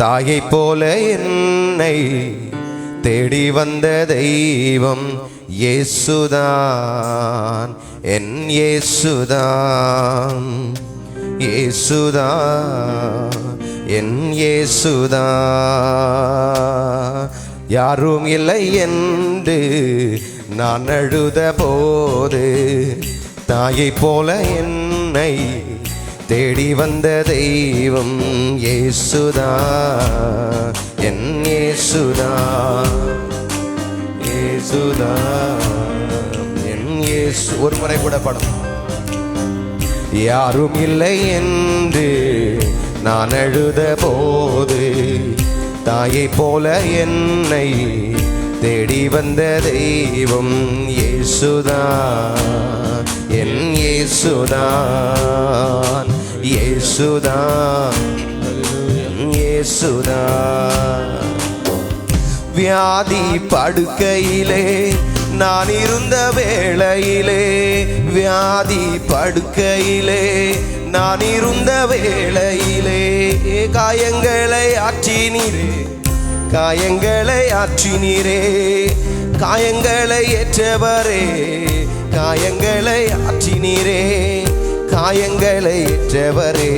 தாயை போல என்னை தேடி வந்த தெய்வம் இயேசுதான் என் இயேசுதான் இயேசுதான் என் இயேசுதான் யாரும் இல்லை என்று நான் அழுத போது தாயை போல என்னை தேடி வந்த தெய்வம் ஏசுதா என் ஏசுதா ஏசுதா என் ஏசு ஒரு முறை கூட படம். யாரும் இல்லை என்று நான் எழுத போது தாயை போல என்னை தேடி வந்த தெய்வம் இயேசுதா. என் ஏசுதான் இயேசுதா இயேசுதா வியாதி படுக்கையிலே நான் இருந்த வேளையிலே வியாதி படுக்கையிலே நான் இருந்த வேளையிலே காயங்களை ஆற்றினீரே காயங்களை ஆற்றினீரே காயங்களை ஏற்றவரே காயங்களை ஆற்றினீரே. காயங்களை ஏற்றவரே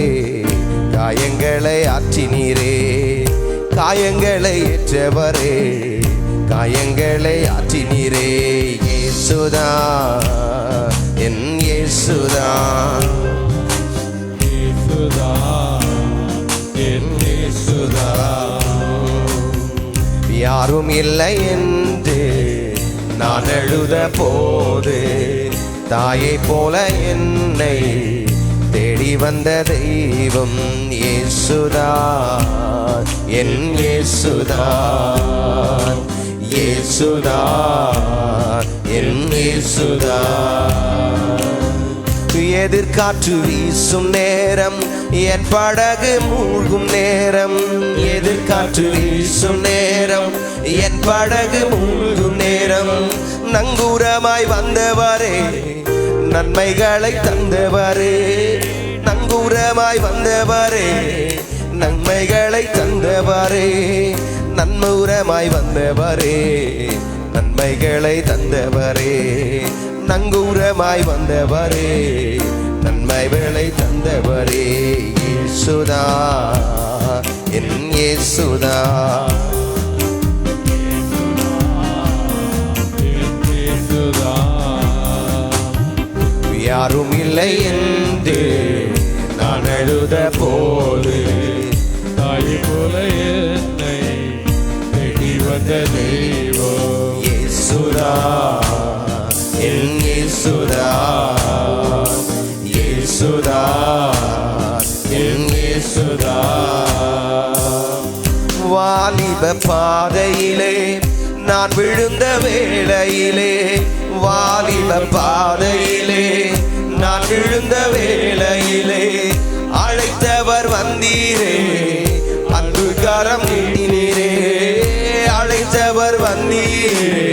காயங்களை ஆற்றினீரே. காயங்களை ஏற்றவரே காயங்களை ஆற்றினீரே. இயேசுதா என் இயேசுதா. யாரும் இல்லை என்று நான் எழுத போது. தாயை போல என்னை தேடி வந்த தெய்வம் இயேசுதா. என் இயேசுதா. இயேசுதா. என் இயேசுதா. எதிர்காற்று வீசும் நேரம் என் படகு மூழ்கும் நேரம். எதிர்காற்று வீசும் நேரம் என் படகு மூழ்கும் நேரம். நங்கூரமாய் வந்தவரே. நன்மைகளை தந்தவரே. நங்கூரமாய் வந்தவரே. நன்மைகளை தந்தவரே. நன்மூரமாய் வந்தவரே. நன்மைகளை தந்தவரே. நங்கூரமாய் வந்தவரே. நன்மைகளை தந்தவரே. இயேசுதா என் இயேசுதா யாரும் இல்லை என்று நான் எழுத போது. தாய் போல என்னை தேடி வந்த தெய்வோ இயேசுதா என் இயேசுதா இயேசுதா என் இயேசுதா வாலிப பாதையிலே நான் விழுந்த வேளையிலே வாலிப பாதையிலே நான் விழுந்த வேளையிலே அழைத்தவர் வந்தீரே அன்பு கரம் நீட்டினீரே அழைத்தவர் வந்தீரே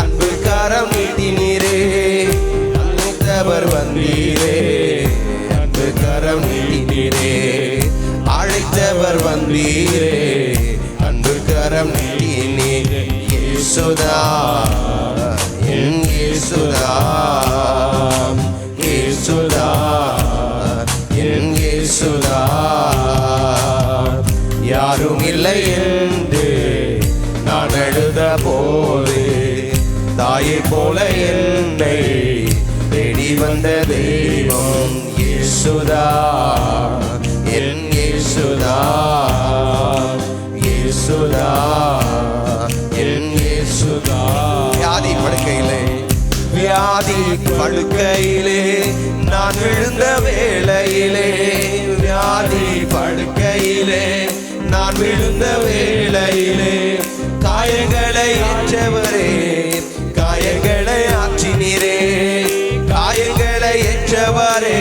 அன்பு கரம் நீட்டினீரே அழைத்தவர் வந்தீரே அன்பு கரம் நீட்டினீரே அழைத்தவர் வந்தீரே. சுதா என் சுதா சுதா என் சுதா யாரும் இல்லை என்று நான் எழுத போது தாயை போல என்னை தேடி வந்த தெய்வம் இயேசுதா என் இயேசுதா இயேசுதா. படுக்கையிலே நான் விழுந்த வேளையிலே வியாதி படுக்கையிலே நான் விழுந்த வேளையிலே காயங்களை ஏற்றவரே காயங்களை ஆற்றினீரே காயங்களை ஏற்றவரே.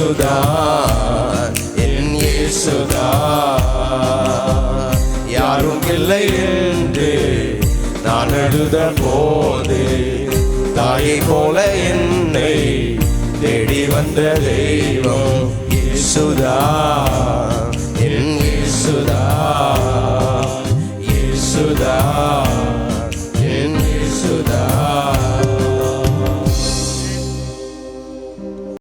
இயேசுதா என் இயேசுதா. யாரும் இல்லை என்று நான் அழுத போது தாயை போல என்னை தேடி வந்த தெய்வம் இயேசுதான்